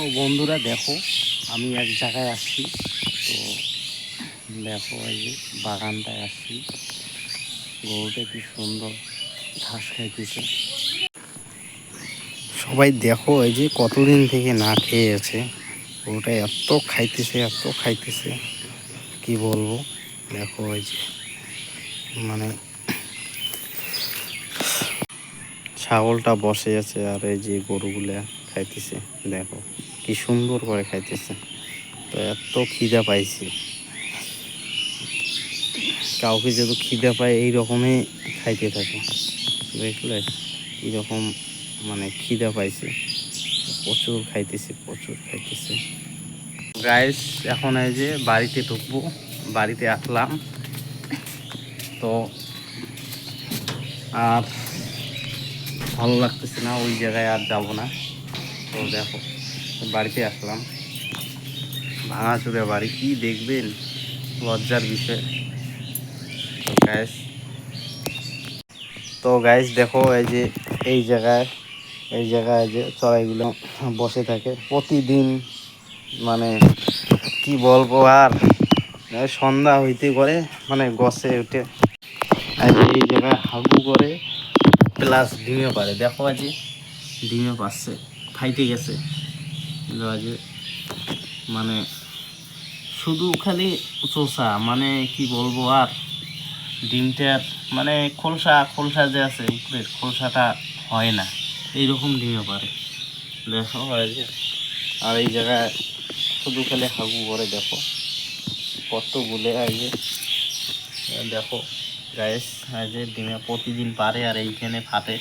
তো বন্ধুরা দেখো, আমি এক জায়গায় আসছি, তো দেখো এই যে বাগানটায় আসছি। গরুটা কি সুন্দর ঘাস খাইতেছে। সবাই দেখো এই যে কতদিন থেকে না খেয়ে আছে, গরুটা এত খাইতেছে এত খাইতেছে, কি বলব? দেখো এই যে মানে ছাগলটা বসে আছে আর এই যে গরুগুলা খাইতেছে, দেখো। কি সুন্দর করে খাইতেছে। তো এত খিদা পাইছি। কাউকে যেহেতু খিদা পায়, এই রকমই খাইতে থাকে। দেখলে এইরকম মানে খিদা পাইছে। প্রচুর খাইতেছে প্রচুর খাইতেছে। গাইস এখন এই যে বাড়িতে ঢুকবো, বাড়িতে আসলাম। তো আর ভালো লাগতেছে না, ওই জায়গায় আর যাব না। তো দেখো। বাড়িতে আসলাম। ভাঙাচুরে বাড়ি। কি দেখবেন? লজ্জার বিষয়। গ্যাস তো গাইস দেখো এই যে, এই জায়গায় এই জায়গায় যে চড়াইগুলো বসে থাকে। প্রতিদিন মানে কি বলব আর? সন্ধ্যা হইতে করে মানে গছে উঠে। এই জায়গায় হাগু করে প্লাস ডিমে পারে। দেখো আজ, ডিমে পাচ্ছে খাইতে গেছে। কিন্তু মানে শুধু খালি চোষা মানে কি বলব আর ডিমটার মানে খোলসা খোলসা যে আছে উপরের, খোলসাটা হয় না। এইরকম ডিমে পারে দেখো আর এই জায়গায় শুধু খালি হাগু করে দেখো। কতগুলো এই যে, দেখো গায়েস যে, ডিমে প্রতিদিন পারে আর এইখানে ফাটে।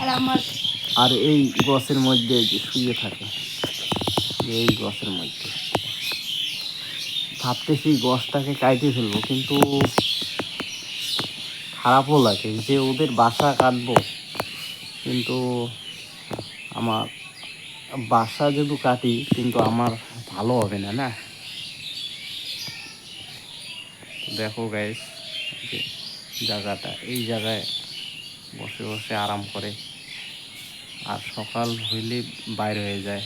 আর আমার আর এই গছের মধ্যে যে শুয়ে থাকে, এই গছের মধ্যে। ভাবতেছি গছটাকে কাইটে ফেলব, কিন্তু খারাপও লাগে যে ওদের বাসা কাটবো। কিন্তু আমার বাসা যদি কাটি, কিন্তু আমার ভালো হবে না না? দেখো গাইস যে জায়গাটা, এই জায়গায় বসে বসে আরাম করে আর সকাল হইলে বাইর হয়ে যায়।